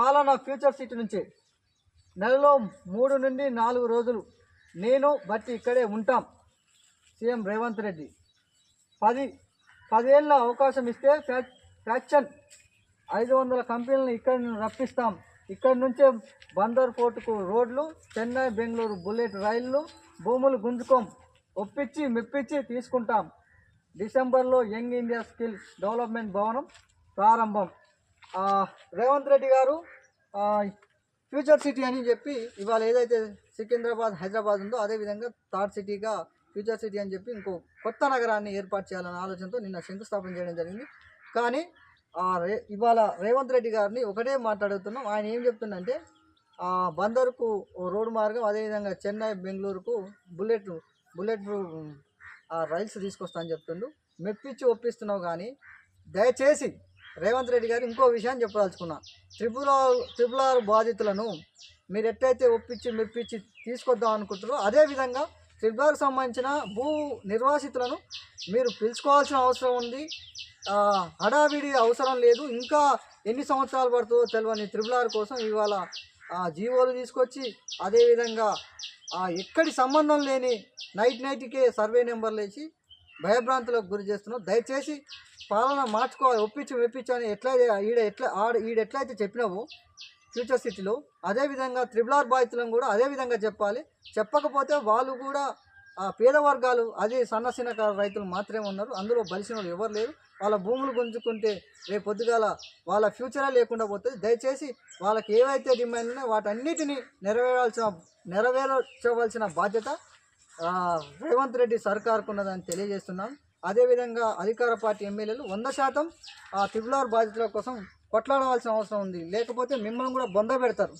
పాలన future city నుంచి నెలలో మూడు నుండి నాలుగు రోజులు నేను బట్టి ఇక్కడే ఉంటాం సీఎం రేవంత్ రెడ్డి. పది పదేళ్ళ అవకాశం ఇస్తే ఫ్యా- ఫ్యాక్షన్. ఐదు వందల కంపెనీలను ఇక్కడ రప్పిస్తాం. ఇక్కడి నుంచే బందర్ పోర్టుకు రోడ్లు చెన్నై బెంగళూరు బుల్లెట్ రైళ్ళు భూములు గుంజుకోం. ఒప్పించి మెప్పించి తీసుకుంటాం. డిసెంబర్లో యంగ్ ఇండియా స్కిల్ డెవలప్మెంట్ భవనం ప్రారంభం. రేవంత్ రెడ్డి గారు ఫ్యూచర్ సిటీ అని చెప్పి ఇవాళ ఏదైతే సికింద్రాబాద్ హైదరాబాద్ ఉందో అదేవిధంగా థర్డ్ సిటీగా ఫ్యూచర్ సిటీ అని చెప్పి ఇంకో కొత్త నగరాన్ని ఏర్పాటు చేయాలనే ఆలోచనతో నిన్న శంకుస్థాపన చేయడం జరిగింది. కానీ ఆ రే ఇవాళ రేవంత్ రెడ్డి గారిని ఒకటే మాట్లాడుతున్నాం. ఆయన ఏం చెప్తుందంటే బందరుకు రోడ్డు మార్గం అదేవిధంగా చెన్నై బెంగళూరుకు బుల్లెట్ బుల్లెట్ ఆ రైల్స్ తీసుకొస్తా అని చెప్తుండు. మెప్పించి ఒప్పిస్తున్నావు కానీ దయచేసి రేవంత్ రెడ్డి గారు ఇంకో విషయాన్ని చెప్పదలుచుకున్నా. త్రిపుల త్రిపుల ఆర్ బాధితులను మీరు ఎట్టయితే ఒప్పించి మెప్పించి తీసుకొద్దాం అనుకుంటారో అదేవిధంగా త్రిపులకు సంబంధించిన భూ నిర్వాసితులను మీరు పిలుచుకోవాల్సిన అవసరం ఉంది. హడావిడి అవసరం లేదు. ఇంకా ఎన్ని సంవత్సరాలు పడుతుందో తెలియని త్రిపులార్ కోసం ఇవాళ ఆ, జీవోలు తీసుకొచ్చి అదేవిధంగా ఎక్కడి సంబంధం లేని నైట్ నైట్కే సర్వే నెంబర్లు వేసి భయభ్రాంతులకు గురి చేస్తున్నాం దయచేసి పాలన మార్చుకోవాలి ఒప్పించి మెప్పించు అని ఎట్లా ఈడ ఎట్లా ఆడ ఈడ ఎట్లయితే చెప్పినావో ఫ్యూచర్ సిటీలో అదేవిధంగా త్రిబులార్ బాధితులను కూడా అదే విధంగా చెప్పాలి. చెప్పకపోతే వాళ్ళు కూడా ఆ పేద వర్గాలు అదే సన్న చిన్నకారు రైతులు మాత్రమే ఉన్నారు. అందులో బలిసిన వాళ్ళు ఎవరు లేరు. వాళ్ళ భూములు గుంజుకుంటే రేపు పొద్దుగాల వాళ్ళ ఫ్యూచరే లేకుండా పోతుంది. దయచేసి వాళ్ళకి ఏవైతే డిమాండ్ ఉన్నాయో వాటన్నిటిని నెరవేరాల్సిన నెరవేర్చవలసిన బాధ్యత రేవంత్ రెడ్డి సర్కార్కు ఉన్నదని తెలియజేస్తున్నాను అదేవిధంగా అధికార పార్టీ ఎమ్మెల్యేలు వంద శాతం ఆ త్రిబులార్ బాధితుల కోసం కొట్లాడవలసిన అవసరం ఉంది. లేకపోతే మిమ్మల్ని కూడా బొంద పెడతారు.